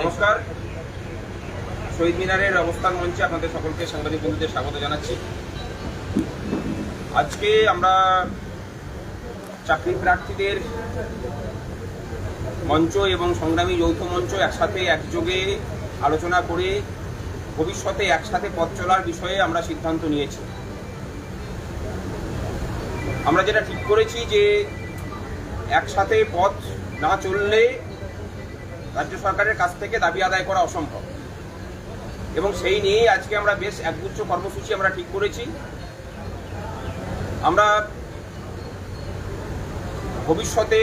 নমস্কার। শহীদ মিনারের অবস্থান মঞ্চে আপনাদের সকলকে সাংবাদিক বন্ধুদের স্বাগত জানাচ্ছি। আজকে আমরা চাকরি প্রার্থীদের মঞ্চ এবং সংগ্রামী যৌথ মঞ্চ একসাথে একযোগে আলোচনা করে ভবিষ্যতে একসাথে পথ চলার বিষয়ে আমরা সিদ্ধান্ত নিয়েছি। আমরা যেটা ঠিক করেছি যে একসাথে পথ না চললে রাজ্য সরকারের কাছ থেকে দাবি আদায় করা অসম্ভব। এবং সেই নিয়েই আজকে আমরা বেশ একগুচ্ছ কর্মসূচি আমরা ঠিক করেছি। আমরা ভবিষ্যতে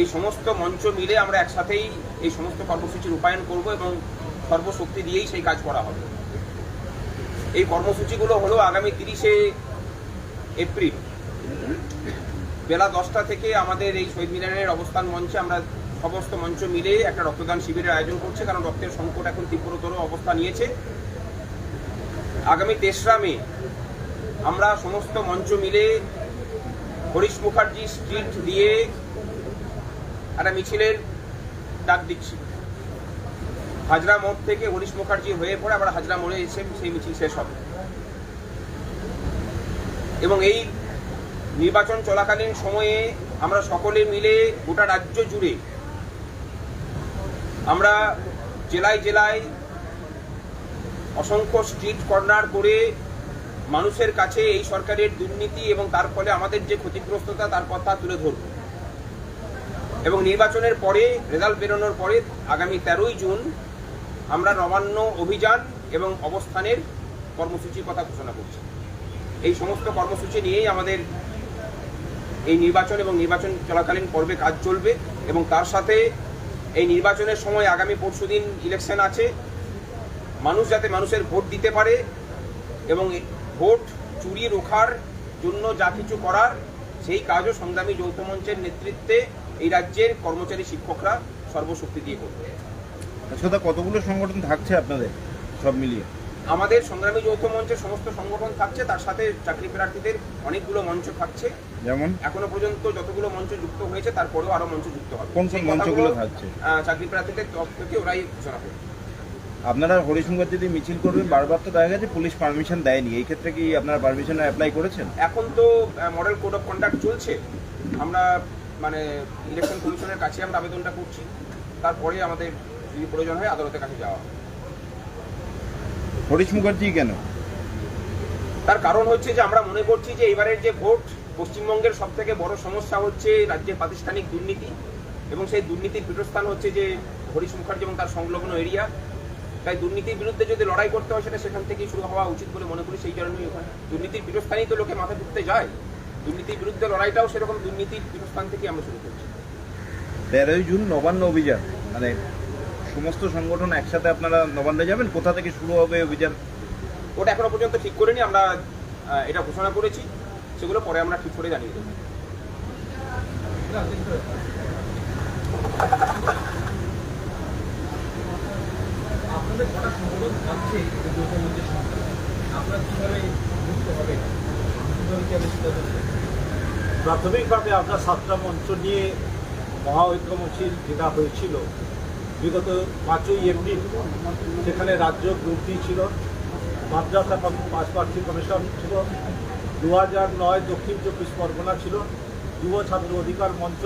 এই সমস্ত মঞ্চ মিলে আমরা একসাথেই এই সমস্ত কর্মসূচি রূপায়ণ করব এবং সর্বশক্তি দিয়েই সেই কাজ করা হবে। এই কর্মসূচিগুলো হলো আগামী তিরিশে এপ্রিল। বেলা দশটা থেকে আমাদের এই শহীদ মিনারের অবস্থান মঞ্চে আমরা সমস্ত মঞ্চ মিলে একটা রক্তদান শিবিরের আয়োজন করছে, কারণ রক্তের সংকট এখন তীব্রতর অবস্থা নিয়েছে। আগামী তেসরা মে, আমরা সমস্ত মঞ্চ মিলে হরিশ মুখার্জি স্ট্রিট দিয়ে একটা মিছিলের ডাক দিচ্ছি। হাজরা মোড় থেকে হরিশ মুখার্জি হয়ে পড়ে, আবার হাজরা মোড়ে এসে সেই মিছিল শেষ হবে। এবং এই নির্বাচন চলাকালীন সময়ে আমরা সকলে মিলে গোটা রাজ্য জুড়ে আমরা জেলায় জেলায় অসংখ্য স্ট্রিট কর্নার করে মানুষের কাছে এই সরকারের দুর্নীতি এবং তার ফলে আমাদের যে ক্ষতিগ্রস্ততা, তার কথা তুলে ধরব। এবং নির্বাচনের পরে রেজাল্ট বেরোনোর পরে, আগামী তেরোই জুন আমরা নবান্ন অভিযান এবং অবস্থানের কর্মসূচির কথা ঘোষণা করছি। এই সমস্ত কর্মসূচি নিয়েই আমাদের এই নির্বাচন এবং নির্বাচন চলাকালীন পর্বে কাজ চলবে এবং তার সাথে এই নির্বাচনের সময় আগামী পরশু দিন ইলেকশন আছে। মানুষ যাতে মানুষের ভোট দিতে পারে এবং ভোট চুরি রোখার জন্য যা কিছু করার, সেই কাজও সংগ্রামী যৌথ মঞ্চের নেতৃত্বে এই রাজ্যের কর্মচারী শিক্ষকরা সর্বশক্তি দিয়ে করবে। আচ্ছা কতগুলো সংগঠন থাকছে আপনাদের সব মিলিয়ে? আমাদের সংগ্রামী যৌথ মঞ্চের সমস্ত সংগঠন থাকছে তার সাথে চাকরি প্রার্থীদের অনেকগুলো মঞ্চ থাকছে। যেমন? এখনও পর্যন্ত যতগুলো মঞ্চ যুক্ত হয়েছে তারপরেও আরও মঞ্চ যুক্ত হবে। কোন কোন মঞ্চগুলো থাকছে? চাকরি প্রার্থীদের তরফ থেকে ওরাই ঘোষণা করবে। আপনারা হরিশঙ্কর যদি মিছিল করবেন বারবার তো দেখা গেছে পুলিশ পারমিশন দেয়নি। এই ক্ষেত্রে কি আপনারা পারমিশন অ্যাপ্লাই করেছেন? এখন তো মডেল কোড অফ কন্ডাক্ট চলছে। আমরা মানে ইলেকশন কমিশনের কাছে আমরা আবেদনটা করছি। তারপরে আমাদের যদি প্রয়োজন হয় আদালতের কাছে যাওয়া। হরিশ মুখার্জি কেন? তার কারণ হচ্ছে যে আমরা মনে করছি যে এবারের যে ভোট পশ্চিমবঙ্গের সব থেকে বড় সমস্যা হচ্ছে রাজ্যের প্রাতিষ্ঠানিক দুর্নীতি এবং সেই দুর্নীতির পীঠস্থান হচ্ছে যে হরিশ মুখার্জি এবং তার সংলগ্ন এরিয়া। তাই দুর্নীতির বিরুদ্ধে যদি লড়াই করতে হয় সেটা সেখান থেকেই শুরু হওয়া উচিত বলে মনে করি। সেই কারণেই দুর্নীতির পীঠস্থানেই তো লোকে মাথা ঢুকতে যায়। দুর্নীতির বিরুদ্ধে লড়াইটাও সেরকম দুর্নীতির পীঠস্থান থেকে আমরা শুরু করছি। তেরোই জুন নবান্ন অভিযান। মানে সমস্ত সংগঠন একসাথে আপনারা নবান্নে যাবেন? কোথা থেকে শুরু হবে অভিযান? ওটা এখনও পর্যন্ত ঠিক করিনি আমরা এটা ঘোষণা করেছি সেগুলো পরে আমরা ঠিক করে জানিয়ে দেবো? প্রাথমিকভাবে আমরা সাতটা মঞ্চ নিয়ে মহা ঐক্যমশীল যেটা হয়েছিল বিগত পাঁচই এপ্রিল সেখানে রাজ্য গ্রুপটি ছিল, মাদ্রাসা প্রার্থী কমিশন ছিল দু হাজার নয় দক্ষিণ চব্বিশ পরগনা ছিল, যুব ছাত্র অধিকার মঞ্চ,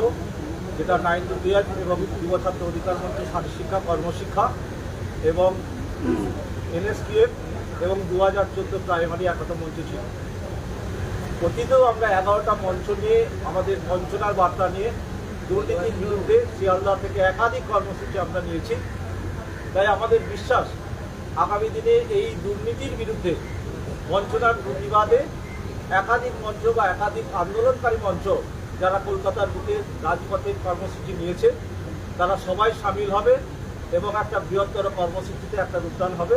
যেটা নাইন টু টুয়েলভ, এবং যুব ছাত্র অধিকার মঞ্চ শারীর শিক্ষা, কর্মশিক্ষা এবং এনএসপিএফ এবং দু হাজার চোদ্দ প্রাইমারি একতা মঞ্চ ছিল। অতীতেও আমরা এগারোটা মঞ্চ নিয়ে, আমাদের বঞ্চনার বার্তা নিয়ে দুর্নীতির বিরুদ্ধে শিয়ালদা থেকে একাধিক কর্মসূচি আমরা নিয়েছি। তাই আমাদের বিশ্বাস, আগামী দিনে এই দুর্নীতির বিরুদ্ধে বঞ্চনার প্রতিবাদে একাধিক মঞ্চ বা একাধিক আন্দোলনকারী মঞ্চ যারা কলকাতার বুকে রাজপথের কর্মসূচি নিয়েছে, তারা সবাই সামিল হবে এবং একটা বৃহত্তর কর্মসূচিতে একটা রূপদান হবে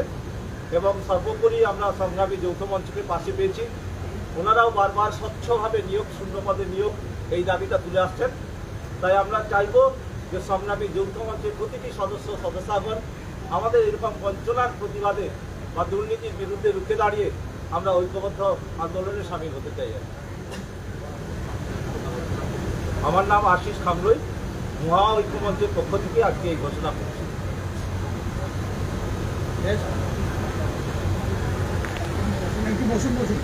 এবং সর্বোপরি আমরা সংগ্রামী যৌথ মঞ্চকে পাশে পেয়েছি। ওনারাও বারবার স্বচ্ছভাবে নিয়োগ শূন্য পদে নিয়োগ এই দাবিটা তুলে আসছেন। তাই আমরা চাইব যে সংগ্রামী যৌথ মঞ্চের প্রতিটি সদস্য, সদস্যগণ আমাদের এরকম বঞ্চনার প্রতিবাদে বা দুর্নীতির বিরুদ্ধে রুখে দাঁড়িয়ে আমরা ঐক্যবদ্ধ আন্দোলনে সামিল হতে চাই। আমার নাম আশিস খামরুই, মহা ঐক্য মঞ্চের পক্ষ থেকে আজকে এই ঘোষণা করছি। বসুন বসুন।